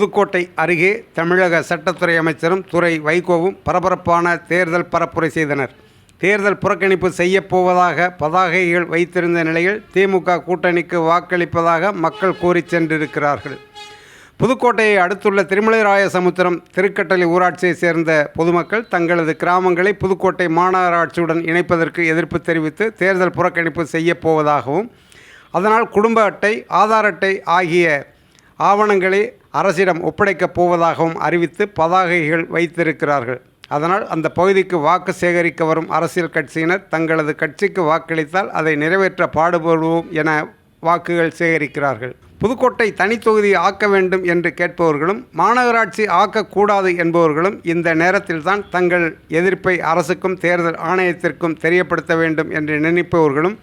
புதுக்கோட்டை அருகே தமிழக சட்டத்துறை அமைச்சரும் துறை வைகோவும் பரபரப்பான தேர்தல் பரப்புரை செய்தனர். தேர்தல் புறக்கணிப்பு செய்யப்போவதாக பதாகைகள் வைத்திருந்த நிலையில் திமுக கூட்டணிக்கு வாக்களிப்பதாக மக்கள் கூறிச் சென்றிருக்கிறார்கள். புதுக்கோட்டையை அடுத்துள்ள திருமலைராயசமுத்திரம் திருக்கட்டளை ஊராட்சியைச் சேர்ந்த பொதுமக்கள் தங்களது கிராமங்களை புதுக்கோட்டை மாநகராட்சியுடன் இணைப்பதற்கு எதிர்ப்பு தெரிவித்து தேர்தல் புறக்கணிப்பு செய்யப்போவதாகவும் அதனால் குடும்ப அட்டை ஆதார் அட்டை ஆகிய ஆவணங்களை அரசிடம் ஒப்படைக்கப் போவதாகவும் அறிவித்து பதாகைகள் வைத்திருக்கிறார்கள். அதனால் அந்த பகுதிக்கு வாக்கு சேகரிக்க வரும் அரசியல் கட்சியினர் தங்களது கட்சிக்கு வாக்களித்தால் அதை நிறைவேற்ற பாடுபடுவோம் என வாக்குகள் சேகரிக்கிறார்கள். புதுக்கோட்டை தனித்தொகுதி ஆக்க வேண்டும் என்று கேட்பவர்களும் மாநகராட்சி ஆக்கக்கூடாது என்பவர்களும் இந்த நேரத்தில்தான் தங்கள் எதிர்ப்பை அரசுக்கும் தேர்தல் ஆணையத்திற்கும் தெரியப்படுத்த வேண்டும் என்று நினைப்பவர்களும்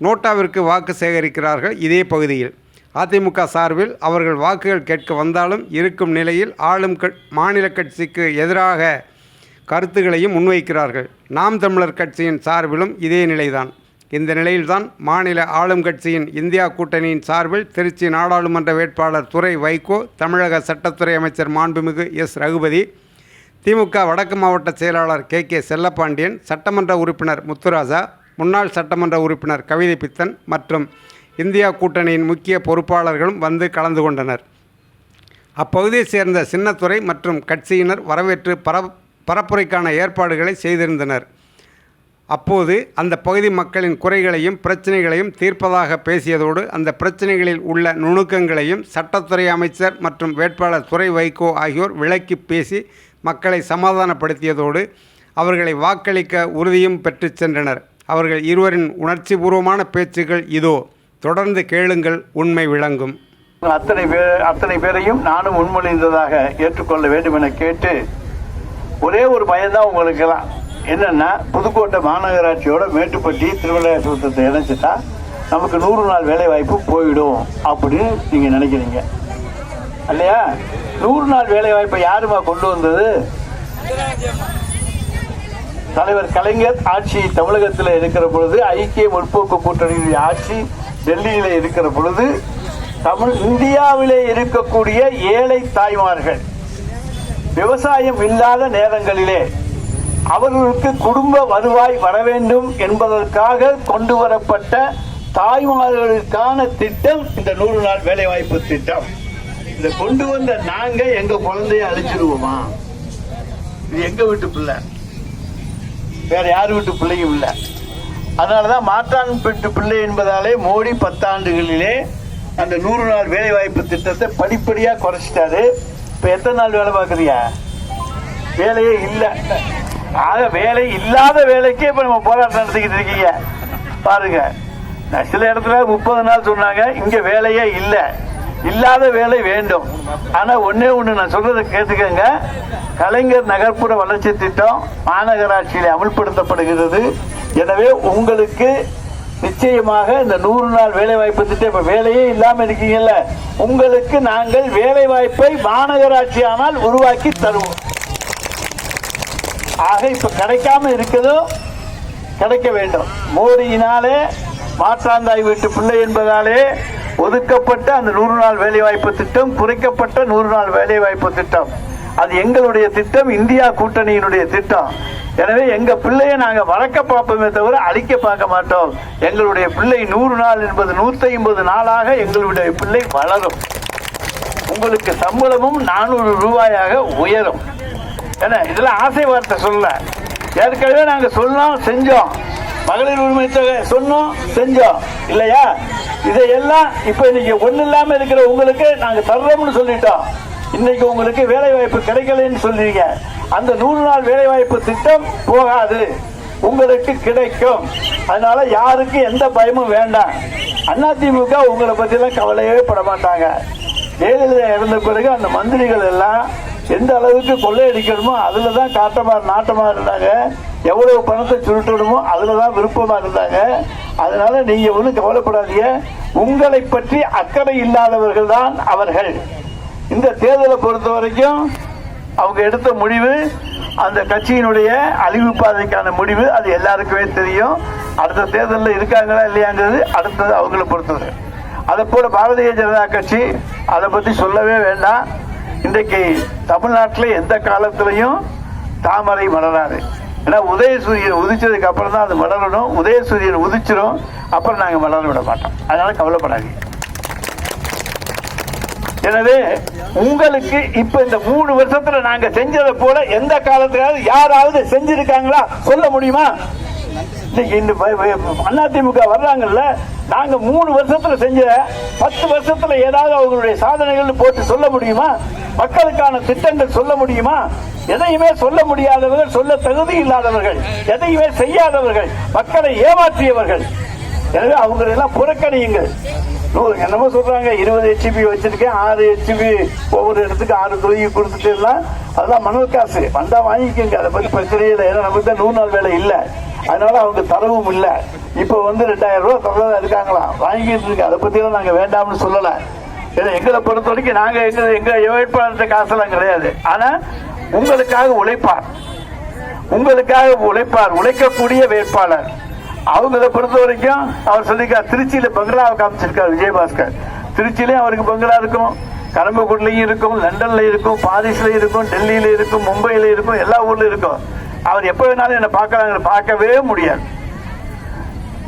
நோட்டாவிற்கு வாக்கு சேகரிக்கிறார்கள் இதே பகுதியில். அதிமுக சார்பில் அவர்கள் வாக்குகள் கேட்க வந்தாலும் இருக்கும் நிலையில் ஆளும் க மாநில கட்சிக்கு எதிராக கருத்துக்களையும் முன்வைக்கிறார்கள். நாம் தமிழர் கட்சியின் சார்பிலும் இதே நிலைதான். இந்த நிலையில்தான் மாநில ஆளும் கட்சியின் இந்தியா கூட்டணியின் சார்பில் திருச்சி நாடாளுமன்ற வேட்பாளர் துறை வைகோ தமிழக சட்டத்துறை அமைச்சர் மாண்புமிகு எஸ். ரகுபதி திமுக வடக்கு மாவட்ட செயலாளர் கே. கே. செல்லப்பாண்டியன் சட்டமன்ற உறுப்பினர் முத்துராஜா முன்னாள் சட்டமன்ற உறுப்பினர் கவிதை பித்தன் மற்றும் இந்தியா கூட்டணியின் முக்கிய பொறுப்பாளர்களும் வந்து கலந்து கொண்டனர். அப்பகுதியைச் சேர்ந்த சின்னத்துறை மற்றும் கட்சியினர் வரவேற்று பர பரப்புரைக்கான ஏற்பாடுகளை செய்திருந்தனர். அப்போது அந்த பகுதி மக்களின் குறைகளையும் பிரச்சனைகளையும் தீர்ப்பதாக பேசியதோடு அந்த பிரச்சனைகளில் உள்ள நுணுக்கங்களையும் சட்டத்துறை அமைச்சர் மற்றும் வேட்பாளர் துறை வைகோ ஆகியோர் விளக்கி பேசி மக்களை சமாதானப்படுத்தியதோடு அவர்களை வாக்களிக்க உறுதியும் பெற்றுச் சென்றனர். அவர்கள் இருவரின் உணர்ச்சிபூர்வமான பேச்சுகள் இதோ. தொடர்ந்து கேளுங்கள் உண்மை விளங்கும். அத்தனை பேர் அத்தனை பேரையும் நானும் முன்மொழிந்ததாக ஏற்றுக்கொள்ள வேண்டும் என கேட்டு ஒரே ஒரு பயன்தான் உங்களுக்கெல்லாம். என்னன்னா புதுக்கோட்டை மாநகராட்சியோட மேட்டுப்பட்டி திருவள்ளாசுரத்தை இணைச்சிட்டா நமக்கு நூறு நாள் வேலை வாய்ப்பு போயிடும் அப்படின்னு நீங்க நினைக்கிறீங்க. இல்லையா நூறு நாள் வேலை வாய்ப்பை யாருமா கொண்டு வந்தது? தலைவர் கலைஞர் ஆட்சி தமிழகத்தில் இருக்கிற பொழுது ஐக்கிய முற்போக்கு கூட்டணியுடைய ஆட்சி டெல்லியில இருக்கிற பொழுது தமிழ் இந்தியாவிலே இருக்கக்கூடிய ஏழை தாய்மார்கள் விவசாயம் இல்லாத நேரங்களிலே அவர்களுக்கு குடும்ப வருவாய் வர வேண்டும் என்பதற்காக கொண்டு வரப்பட்ட தாய்மார்களுக்கான திட்டம் இந்த நூறு நாள் வேலைவாய்ப்பு திட்டம். இதை கொண்டு வந்த நாங்க எங்க குழந்தைய அழிச்சிருவோமா? இது எங்க வீட்டு பிள்ளை. வேற யார் வீட்டு பிள்ளையும் இல்லை. அதனாலதான் மாற்றான் பெற்று பிள்ளை என்பதாலே மோடி பத்தாண்டுகளிலே அந்த நூறு நாள் வேலை வாய்ப்பு திட்டத்தை படிப்படியா குறைச்சிட்டாரு. இப்ப எத்தனை நாள் வேலை பார்க்கறியா வேலையே இல்லை. ஆக வேலை இல்லாத வேலைக்கே இப்ப நம்ம போராட்டம் நடத்திக்கிட்டு இருக்கீங்க. பாருங்க. நான் சில இடத்துல முப்பது நாள் சொன்னாங்க இங்க வேலையே இல்லை. இல்லாத வேலை வேண்டும். ஆனா ஒன்னே ஒண்ணு நான் சொல்றதை கேட்டுக்கங்க. கலைஞர் நகர்ப்புற வளர்ச்சி திட்டம் மாநகராட்சியில் அமல்படுத்தப்படுகிறது. எனவே உங்களுக்கு நிச்சயமாக இந்த நூறு நாள் வேலை வாய்ப்பு திட்டம் இப்ப வேலையே இல்லாம இருக்கீங்கல்ல உங்களுக்கு நாங்கள் வேலை வாய்ப்பை மாநகராட்சி ஆனால் உருவாக்கி தருவோம். ஆக இப்ப கிடைக்காம இருக்குதோ கிடைக்க வேண்டும். மோடியினாலே மாற்றாந்தாய் வீட்டு பிள்ளை என்பதாலே ஒதுக்கப்பட்ட அந்த நூறு நாள் வேலைவாய்ப்பு திட்டம் குறைக்கப்பட்ட நூறு நாள் வேலைவாய்ப்பு திட்டம். அது எங்களுடைய திட்டம் இந்தியா கூட்டணியினுடைய திட்டம். எனவே எங்க பிள்ளையை நாங்க வளர்க்க பார்ப்போமே தவிர அழிக்க பார்க்க மாட்டோம். எங்களுடைய பிள்ளை நூறு நாள் என்பது நூத்தி ஐம்பது நாளாக எங்களுடைய பிள்ளை வளரும். உங்களுக்கு சம்பளமும் நானூறு ரூபாயாக உயரும். என்ன இதெல்லாம் ஆசை வார்த்தை சொல்ல. ஏற்கனவே நாங்க சொன்னோம் செஞ்சோம். மகளிர் உரிமை தொகை சொன்னோம் செஞ்சோம். இல்லையா? இதையெல்லாம் இப்ப நீங்க ஒண்ணு இல்லாம இருக்கிற உங்களுக்கு நாங்க தர்றோம்னு சொல்லிட்டோம். இன்னைக்கு உங்களுக்கு வேலை வாய்ப்பு கிடைக்கலன்னு சொல்றீங்க. அந்த நூறு நாள் வேலை வாய்ப்பு திட்டம் போகாது. உங்களுக்கு கிடைக்கும். அதனால யாருக்கு எந்த பயமும் வேண்டாம். அதிமுக உங்களை பத்தி எல்லாம் கவலையே பட மாட்டாங்க ஜெயலலிதா இறந்த பிறகு அந்த மந்திரிகள் எல்லாம் எந்த அளவுக்கு கொள்ளையடிக்கணுமோ அதுல தான் காட்டமா நாட்டமா இருந்தாங்க. எவ்வளவு பணத்தை சுருட்டணுமோ அதில் தான் விருப்பமா இருந்தாங்க. அதனால நீங்க ஒன்றும் கவலைப்படாதீங்க. உங்களை பற்றி அக்கறை இல்லாதவர்கள் தான் அவர்கள். இந்த தேர்தலை பொறுத்த வரைக்கும் அவங்க எடுத்த முடிவு அந்த கட்சியினுடைய அழிவு பாதைக்கான முடிவு அது எல்லாருக்குமே தெரியும். அடுத்த தேர்தலில் இருக்காங்களா இல்லையாங்கிறது அடுத்தது அவங்கள பொறுத்தது. அதை போல பாரதிய ஜனதா கட்சி அதை பற்றி சொல்லவே வேண்டாம். இன்றைக்கு தமிழ்நாட்டில் எந்த காலத்திலையும் தாமரை மலராது. ஏன்னா உதயசூரியன் உதிச்சதுக்கு அப்புறம் தான் அது மலரணும். உதயசூரியன் உதிச்சிரும் அப்புறம் நாங்கள் மலர விட மாட்டோம். அதனால கவலைப்படாதீங்க. எனவே உங்களுக்கு இப்ப இந்த மூணு வருஷத்துல நாங்க செஞ்சதை போல எந்த காலத்துக்காவது யாராவது செஞ்சிருக்காங்களா சொல்ல முடியுமா? அதிமுக வர்றாங்கல்ல நாங்க மூணு வருஷத்துல செஞ்ச பத்து வருஷத்துல ஏதாவது அவங்களுடைய சாதனைகள் போட்டு சொல்ல முடியுமா? மக்களுக்கான திட்டங்கள் சொல்ல முடியுமா? எதையுமே சொல்ல முடியாதவர்கள் சொல்ல தகுதி இல்லாதவர்கள் எதையுமே செய்யாதவர்கள் மக்களை ஏமாற்றியவர்கள். எனவே அவங்களெல்லாம் புறக்கணியுங்கள். என்னமோ சொல்றாங்க இருபது ஹெச்பி வச்சிருக்கேன் ஆறு ஹெச்பி ஒவ்வொரு இடத்துக்கு ஆறு தொகுதி கொடுத்துட்டு எல்லாம் அதெல்லாம் மணல் காசு. வந்தா வாங்கிக்கோங்க அதை பத்தி பிரச்சனையே இல்லை. ஏன்னா நமக்கு தான் நூறு நாள் வேலை இல்லை. அதனால அவங்க தரவும் இல்லை. இப்போ வந்து ரெண்டாயிரம் ரூபாய் தரதான் இருக்காங்களாம். வாங்கிட்டு இருக்கு அதை பத்தியெல்லாம் நாங்க வேண்டாம்னு சொல்லல. ஏன்னா எங்களை பொறுத்த வரைக்கும் நாங்க எங்க எங்க வேட்பாளர்கிட்ட காசெல்லாம் கிடையாது. ஆனா உங்களுக்காக உழைப்பார். உங்களுக்காக உழைப்பார். உழைக்கக்கூடிய வேட்பாளர். அவங்கள பொறுத்த வரைக்கும் அவர் சொல்லியிருக்கார் திருச்சியில பங்களாவை காமிச்சிருக்கார் விஜயபாஸ்கர். திருச்சியிலயும் அவருக்கு பங்களா இருக்கும் கரம்பக்குடிலையும் இருக்கும் லண்டன்ல இருக்கும் பாரிஸ்ல இருக்கும் டெல்லியில இருக்கும் மும்பையில இருக்கும் எல்லா ஊர்ல இருக்கும். அவர் எப்ப வேணாலும் என்ன பார்க்கறாங்க பார்க்கவே முடியாது.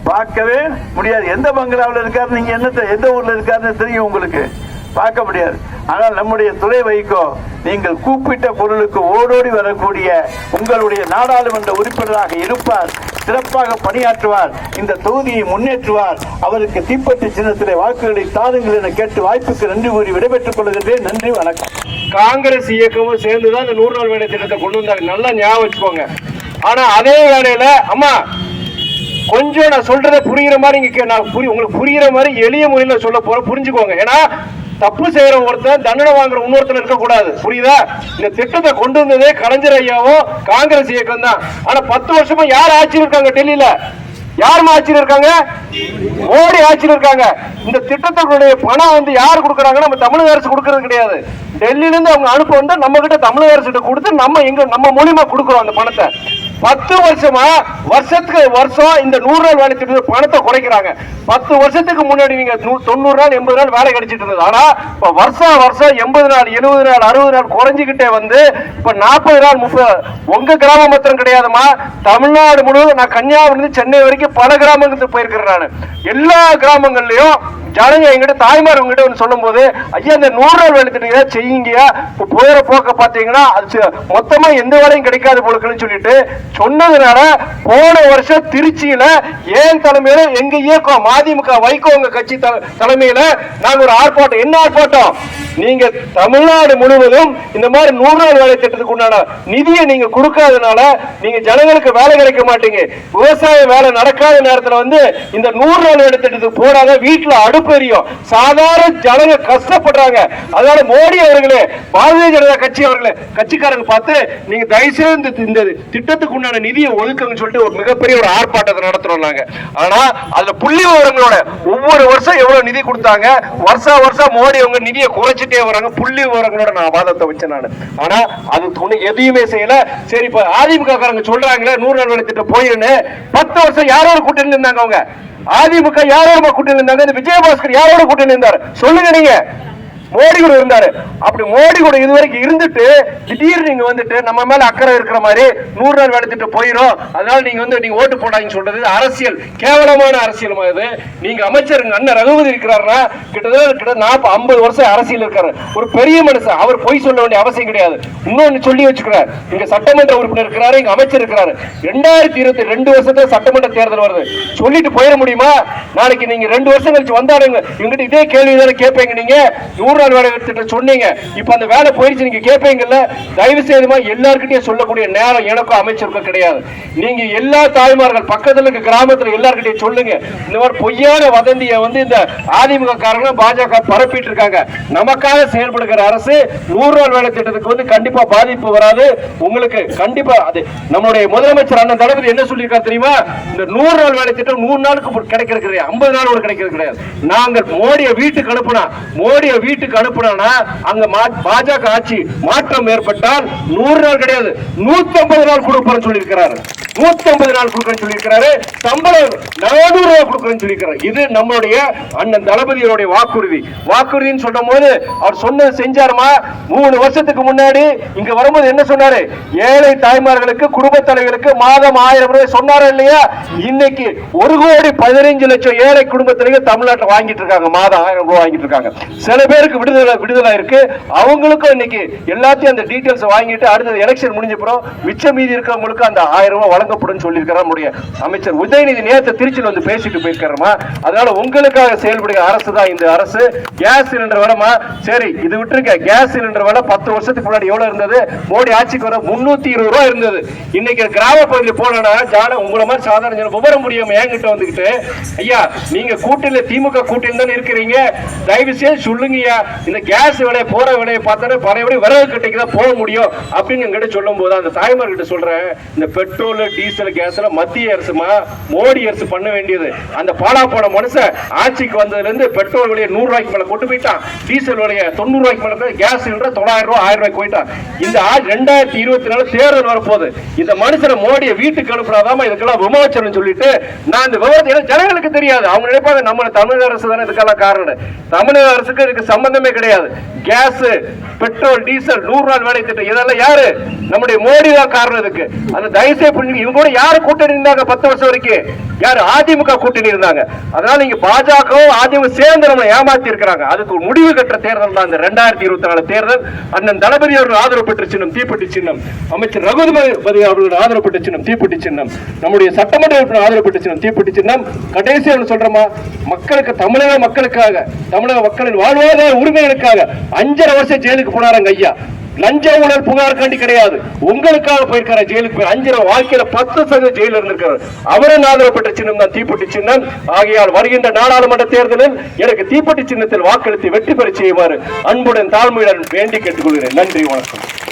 பார்க்கவே முடியாது. எந்த பங்களாவில் இருக்காரு நீங்க என்ன எந்த ஊர்ல இருக்காருன்னு தெரியும் உங்களுக்கு. பார்க்க முடியாது. ஆனால் நம்முடைய துறை வைகோ நீங்கள் கூப்பிட்ட பொருளுக்கு ஓடோடி வரக்கூடிய உங்களுடைய நாடாளுமன்ற உறுப்பினராக இருப்பார் சிறப்பாக பணியாற்றுவார் இந்த தொகுதியை முன்னேற்றுவார். அவருக்கு தீப்பெட்டி சின்னத்திலே வாக்குகளை தாருங்கள் என கேட்டு வாய்ப்புக்கு நன்றி கூறி விடைபெற்றுக் கொள்கின்றேன். நன்றி வணக்கம். காங்கிரஸ் இயக்கமும் சேர்ந்து தான் இந்த நூறு நாள் வேலை திட்டத்தை கொண்டு வந்தாங்க. நல்லா ஞாபகம் வச்சுக்கோங்க. ஆனா அதே வேலையில அம்மா கொஞ்சம் நான் சொல்றத புரியுற மாதிரி நீங்க கே- நான் புரி உங்களுக்கு புரியுற மாதிரி எளிய முறையில் சொல்ல போற புரிஞ்சுக்கோங்க. ஏன்னா தப்பு செய்யற ஒருத்தன் தண்டனை வாங்குற இன்னொருத்தன் இருக்க கூடாது. புரியுதா? இந்த திட்டத்தை கொண்டு வந்ததே கலைஞர் ஐயாவும் காங்கிரஸ் இயக்கம் தான். ஆனா பத்து வருஷமா யார் ஆட்சியில் இருக்காங்க டெல்லியில? யாருமா ஆட்சியில் இருக்காங்க? மோடி ஆட்சியில் இருக்காங்க. இந்த திட்டத்தினுடைய பணம் வந்து யார் கொடுக்குறாங்க நம்ம தமிழக அரசு கொடுக்கறது கிடையாது. டெல்லியிலேருந்து அவங்க அனுப்ப வந்து நம்ம கிட்ட தமிழக அரசு கொடுத்து நம்ம எங்க நம்ம மூலியமா கொடுக்குறோம் அந்த பணத்தை. பத்து வருஷமா வருஷத்துக்கு வருஷம் இந்த நூறு நாள் வேலை திட்டத்தில் பணத்தை குறைக்கிறாங்க. பத்து வருஷத்துக்கு முன்னாடி நீங்க தொண்ணூறு நாள் எண்பது நாள் வேலை கிடைச்சிட்டு இருந்தது. ஆனா இப்ப வருஷம் வருஷம் எண்பது நாள் எழுபது நாள் அறுபது நாள் குறைஞ்சிக்கிட்டே வந்து இப்ப நாற்பது நாள் முப்பது உங்க கிராமம் மாத்திரம் கிடையாதுமா தமிழ்நாடு முழுவதும் நான் கன்னியாகுமரி சென்னை வரைக்கும் பல கிராமங்களுக்கு போயிருக்கிறேன் நான். எல்லா கிராமங்கள்லயும் ஜனங்க எங்கிட்ட தாய்மார் உங்ககிட்ட வந்து சொல்லும் போது ஐயா இந்த நூறு நாள் வேலை திட்டங்க செய்யுங்கயா இப்போ போயிற போக்க பார்த்தீங்கன்னா அது மொத்தமாக மொத்தமா எந்த வேலையும் கிடைக்காது போலுக்குன்னு சொல்லிட்டு சொன்னதுனால போன வருஷம் திருச்சியில ஏன் தலைமையில எங்க இயக்கம் மதிமுக வைகோ உங்க கட்சி த- தலைமையில நாங்க ஒரு ஆர்ப்பாட்டம் என்ன ஆர்ப்பாட்டம்? நீங்க தமிழ்நாடு முழுவதும் இந்த மாதிரி நூறு நாள் வேலை திட்டத்துக்கு உண்டான நிதியை நீங்க கொடுக்காதனால நீங்க ஜனங்களுக்கு வேலை கிடைக்க மாட்டீங்க. விவசாய வேலை நடக்காத நேரத்துல வந்து இந்த நூறு நாள் வேலை திட்டத்துக்கு போடாத வீட்டுல அடுப்பு தெரியும் சாதாரண ஜனங்க கஷ்டப்படுறாங்க. அதனால மோடி அவர்களே பாரதிய ஜனதா கட்சி அவர்களே கட்சிக்காரங்க பார்த்து நீங்க தயவுசெய்து இந்த திட்டத்துக்கு உண்டான நிதியை ஒதுக்குங்கன்னு சொல்லிட்டு ஒரு மிகப்பெரிய ஒரு ஆர்ப்பாட்டத்தை நடத்துறோம் நாங்க. ஆனா அதுல புள்ளி விவரங்களோட ஒவ்வொரு வருஷம் எவ்வளவு நிதி கொடுத்தாங்க? வருஷம் வருஷம் மோடி அவங்க நிதியை குறைச்சிட்டே வராங்க. புள்ளி விவரங்களோட நான் வாதத்தை வச்சேன் நான். ஆனா அது துணை எதையுமே செய்யல. சரி இப்ப அதிமுக காரங்க சொல்றாங்களே நூறு நாள் வேலை திட்டம் போயிருன்னு பத்து வருஷம் யாரோ கூட்டணி இருந்தாங்க அவங்க? அதிமுக யாரோட கூட்டணி இருந்தாங்க? விஜயபாஸ்கர் யாரோட கூட்டணி இருந்தார்? சொல்லுங்க நீங்க. மோடி கூட இருந்தாரு. அப்படி மோடி கூட இதுவரைக்கும் இருந்துட்டு திடீர்னு நீங்க வந்துட்டு நம்ம மேல அக்கறை இருக்கிற மாதிரி நூறு நாள் வேலை திட்டம் போயிடும் அதனால நீங்க வந்து நீங்க ஓட்டு போடாங்கன்னு சொல்றது அரசியல் கேவலமான அரசியல் இது. நீங்க அமைச்சர் அண்ணன் ரகுபதி இருக்கிறாருன்னா கிட்டத்தட்ட கிட்ட நாற்பது ஐம்பது வருஷம் அரசியல் இருக்காரு. ஒரு பெரிய மனுஷன் அவர் பொய் சொல்ல வேண்டிய அவசியம் கிடையாது. இன்னொன்னு சொல்லி வச்சுக்கிறார் இங்க சட்டமன்ற உறுப்பினர் இருக்கிறாரு இங்க அமைச்சர் இருக்கிறாரு. ரெண்டாயிரத்தி இருபத்தி ரெண்டு வருஷத்துல சட்டமன்ற தேர்தல் வருது. சொல்லிட்டு போயிட முடியுமா? நாளைக்கு நீங்க ரெண்டு வருஷம் கழிச்சு வந்தாடுங்க இவங்கிட்ட இதே கேள்வி தானே கேட்பீங்க நீங்க. நூறு நாள் வேலை திட்டம் சொன்னீங்க. இப்ப அந்த வேலை போயிடுச்சு நீங்க கேட்பீங்கல்ல தயவு செய்துமா எல்லாருக்கிட்டையும் சொல்லக்கூடிய நேரம் எனக்கும் அமைச்சருக்கும் கிடையாது. நீங்க எல்லா தாய்மார்கள் பக்கத்துல இருக்க கிராமத்துல எல்லாருக்கிட்டையும் சொல்லுங்க. இந்த மாதிரி பொய்யான வதந்தியை வந்து இந்த அதிமுக காரங்க பாஜக பரப்பிட்டு இருக்காங்க. நமக்காக செயல்படுகிற அரசு நூறு நாள் வேலை திட்டத்துக்கு வந்து கண்டிப்பா பாதிப்பு வராது. உங்களுக்கு கண்டிப்பா அது நம்மளுடைய முதலமைச்சர் அண்ணன் தளபதி என்ன சொல்லியிருக்கா தெரியுமா? இந்த நூறு நாள் வேலை திட்டம் நூறு நாளுக்கு கிடைக்கிறது கிடையாது ஐம்பது நாள் கிடைக்கிறது கிடையாது. நாங்கள் மோடியை வீட்டுக்கு அனுப்புனா மோடியை வீட்டுக்கு அனுப்புனா அங்க மா- பாஜக ஆட்சி மாற்றம் ஏற்பட்டால் நூறு நாள் கிடையாது. நூத்தி ஐம்பது நாள் கொடுப்போம்னு சொல்லியிருக்கிறாரு. நூத்தி ஐம்பது நாள் கொடுக்குறேன்னு சொல்லியிருக்கிறாரு. சம்பளம் நானூறு ரூபாய் கொடுக்குறேன்னு சொல்லியிருக்கிறார். இது நம்மளுடைய அண்ணன் தளபதியோடைய வாக்குறுதி. வாக்குறுதின்னு சொல்லும் போது அவர் சொன்னது செஞ்சாருமா? மூணு வருஷத்துக்கு முன்னாடி இங்க வரும்போது என்ன சொன்னாரு? ஏழை தாய்மார்களுக்கு குடும்ப தலைவர்களுக்கு மாதம் ஆயிரம் ரூபாய் சொன்னாரா இல்லையா? இன்னைக்கு ஒரு கோடி பதினைஞ்சு லட்சம் ஏழை குடும்ப தமிழ்நாட்டில் வாங்கிட்டு இருக்காங்க. மாதம் ஆயிரம் ரூபாய் வாங்கிட்டு இருக்காங்க. சில பேருக்கு விடுதலை விடுதலை இருக்கு. அவங்களுக்கும் இன்னைக்கு எல்லாத்தையும் அந்த டீட்டெயில்ஸ் வாங்கிட்டு அடுத்தது எலெக்ஷன் முடிஞ்ச பிறகு மிச்சம் மீதி இருக்கவங்களுக்கு அந்த ஆயிரம் ரூபாய் வழங்கப்படும் சொல்லியிருக்கிறார். நம்முடைய அமைச்சர் உதயநிதி நேரத்தை திருச்சியில் வந்து பேசிட்டு போயிருக்கிறோமா அதனால உங்களுக்காக செயல்படுகிற அரசு தான் இந்த அரசு. கேஸ் சிலிண்டர் விலைமா சரி இது விட்டுருக்க கேஸ் சிலிண்டர் விலை பத்து வருஷத்துக்கு முன்னாடி எவ்வளவு இருந்தது? மோடி ஆட்சிக்கு வர முன்னூத்தி இருபது ரூபாய் இருந்தது. இன்னைக்கு கிராம பகுதியில் போனா ஜான உங்களை மாதிரி சாதாரண ஜனம் விவரம் முடியாம என்கிட்ட வந்துகிட்டு ஐயா நீங்க கூட்டணியில திமுக கூட்டணி தானே இருக்கிறீங்க? தயவு செய்து சொல்லுங்கய்யா. இந்த கேஸ் விலையை போற விலையை பார்த்தா பழையபடி விறகு கட்டைக்கு தான் போக முடியும். அப்படின்னு எங்கிட்ட சொல்லும் போது அந்த தாய்மார்கிட்ட சொல்றேன் இந்த பெட்ரோல் டீசல் கேஸ்ல மத்திய அரசுமா மோடி அரசு பண்ண வேண்டியது. அந்த பாலா போன மனுஷன் ஆட்சிக்கு வந்ததுல இருந்து பெட்ரோல் விலையை நூறு ரூபாய்க்கு மேல கொண்டு போயிட்டான். டீசல் விலையை தொண்ணூறு ரூபாய்க்கு மேல போய் கேஸ் சிலிண்டர் தொள்ளாயிரம் ரூபாய் ஆயிரம் ரூபாய்க்கு போயிட்டான். இந்த ஆள் ரெண்டாயிரத்தி இருபத்தி நாலு தேர்தல் வரப்போகுது. இந்த மனுஷனை மோடியை வீட்டுக்கு அனுப்புறாதாம இதுக்கெல்லாம் விமோச்சனம் சொல்லிட்டு நான் இந்த விவரத்தை ஜனங்களுக்கு தெரியாது. அவங்க நினைப்பாங்க நம்ம தமிழக அரசு தானே இதுக்கெல்லாம் காரணம். தமிழக அரசுக்கு இதுக்கு சம்பந்தமே கிடையாது. கேஸ் பெட்ரோல் டீசல் நூறு நாள் வேலை திட்டம் இதெல்லாம் யாரு? நம்முடைய மோடி தான் காரணம் இதுக்கு. அந்த தயவுசெய்து புரிஞ்சுக்க இவங்க கூட யாரு கூட்டணி இருந்தாங்க பத்து வருஷம் வரைக்கும்? யாரு? அதிமுக கூட்டணி இருந்தாங்க. அதனால இங்க பாஜகவும் அதிமுக சேர்ந்து நம்ம ஏமாத்தி இருக்கிறாங்க. அதுக்கு ஒரு முடிவு கட்டுற தேர்தல் தான் இந்த ரெண்டாயிரத்தி இருபத்தி நாலு தேர்தல். அண்ணன் தளபதி அவர்கள் ஆதரவு பெற்ற சின்னம் தீப்பெட்டி சின்னம். அமைச்சர் ரகுபதி அவர்கள் ஆதரவு பெற்ற சின்னம் தீப்பெட்டி சின்னம். நம்முடைய சட்டமன்ற உறுப்பினர் ஆதரவு பெற்ற சின்னம் தீப்பெட்டி சின்னம். கடைசி ஒன்று சொல்றோமா மக்களுக்கு தமிழக மக்களுக்காக தமிழக மக்களின் வாழ்வாதார உரிமைகளுக்காக அஞ்சரை வருஷம் ஜெயிலுக்கு போனாரங்க ஐயா. லஞ்ச ஊழல் புகார் கண்டி கிடையாது. உங்களுக்காக போயிருக்காரு ஜெயிலுக்கு அஞ்சு வாழ்க்கையில பத்து சதவீத ஜெயில இருந்திருக்காரு அவரே ஆதரவுப்பட்ட சின்னம் தான் தீப்பெட்டி சின்னம். ஆகையால் வருகின்ற நாடாளுமன்ற தேர்தலில் எனக்கு தீப்பெட்டி சின்னத்தில் வாக்களித்து வெற்றி பெற செய்வாரு அன்புடன் தாழ்மையுடன் வேண்டி கேட்டுக்கொள்கிறேன். நன்றி வணக்கம்.